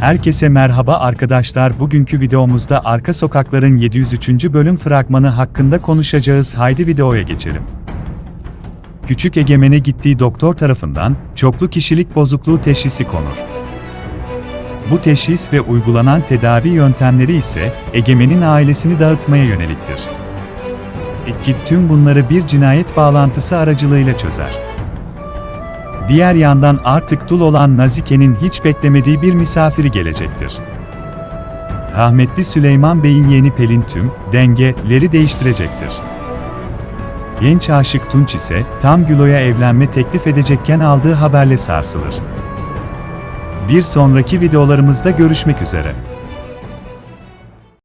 Herkese merhaba arkadaşlar. Bugünkü videomuzda Arka Sokakların 703. bölüm fragmanı hakkında konuşacağız. Haydi videoya geçelim. Küçük Egemen'e gittiği doktor tarafından çoklu kişilik bozukluğu teşhisi konur. Bu teşhis ve uygulanan tedavi yöntemleri ise Egemen'in ailesini dağıtmaya yöneliktir. Ekip tüm bunları bir cinayet bağlantısı aracılığıyla çözer. Diğer yandan artık dul olan Nazike'nin hiç beklemediği bir misafiri gelecektir. Rahmetli Süleyman Bey'in yeni Pelin tüm dengeleri değiştirecektir. Genç aşık Tunç ise tam Gülo'ya evlenme teklif edecekken aldığı haberle sarsılır. Bir sonraki videolarımızda görüşmek üzere.